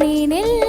நினைல்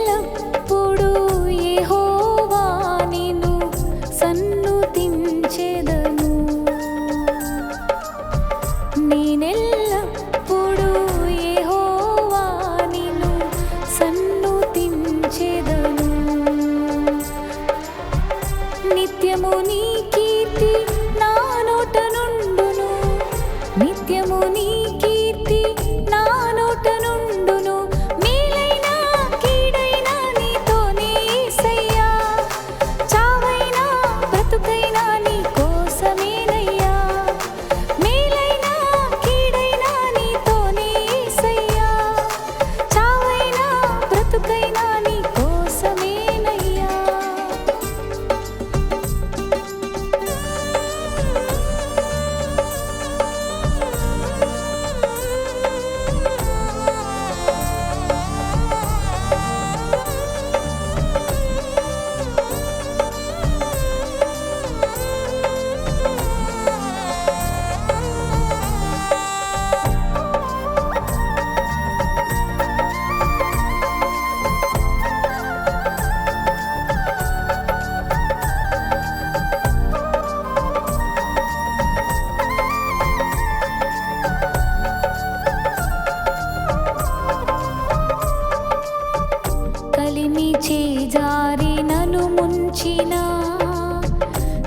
జారి నను ముంచిన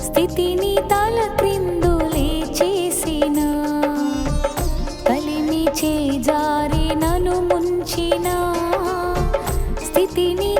స్థితిని తల క్రిందులే చేసిన కలిమి చేజారి నను ముంచిన స్థితిని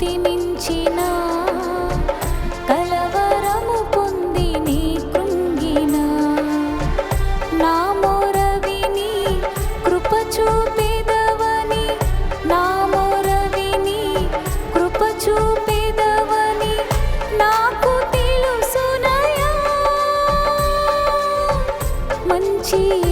శక్తి మించిన కలవరము పొంది నీ కృప చూపెదవని. నా కృప చూపెదవని నాకు తెలుసునయా. మంచి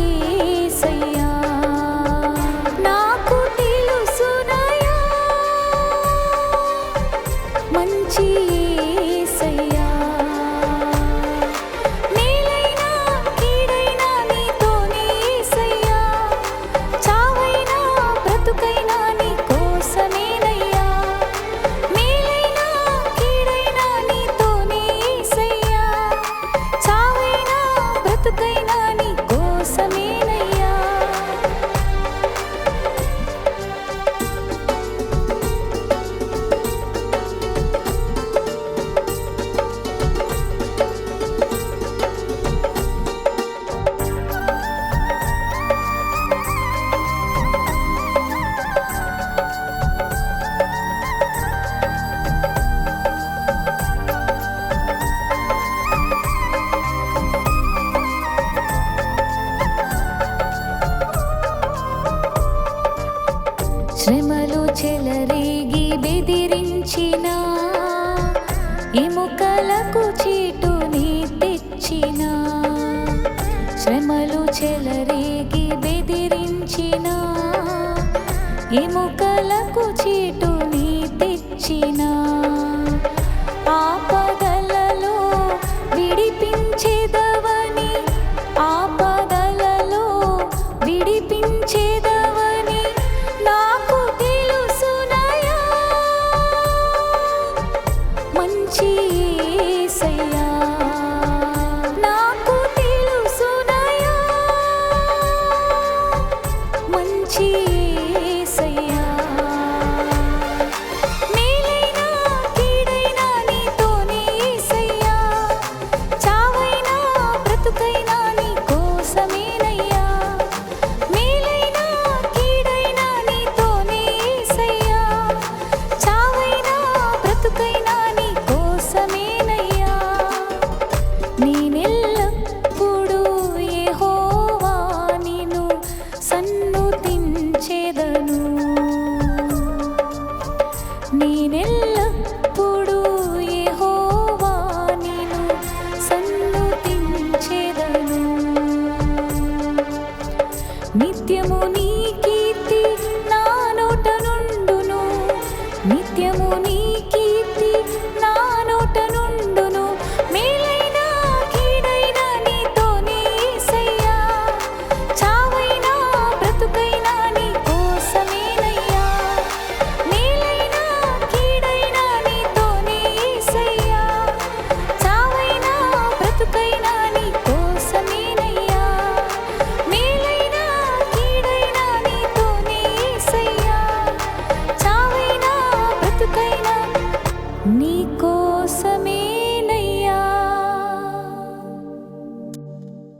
చెలరేగి బెదిరించిన ఎముకలకు చీటుని తెచ్చిన శ్రమలు చెలరేగి బెదిరించిన ఎము నేనెల్లప్పుడూ